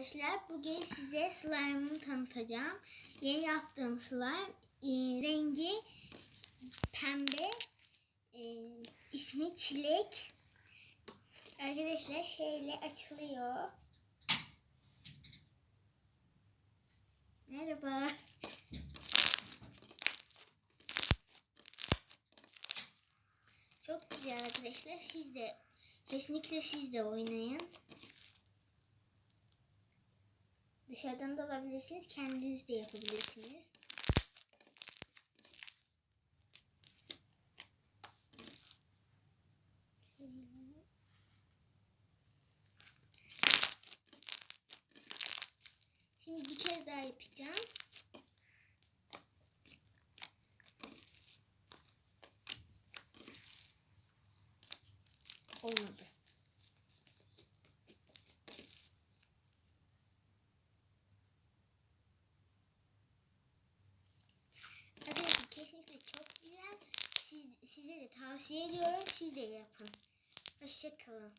arkadaşlar. Bugün size slime'ımı tanıtacağım. Yeni yaptığım slime. e, rengi pembe. E, ismi çilek. Arkadaşlar şeyle açılıyor. Merhaba. Çok güzel arkadaşlar. Siz de kesinlikle siz de oynayın. Dışarıdan da alabilirsiniz. Kendiniz de yapabilirsiniz. Şimdi bir kez daha yapacağım. Olmadı. Arkadaşlar kesinlikle çok güzel. Siz, size de tavsiye ediyorum. Siz de yapın. Hoşçakalın.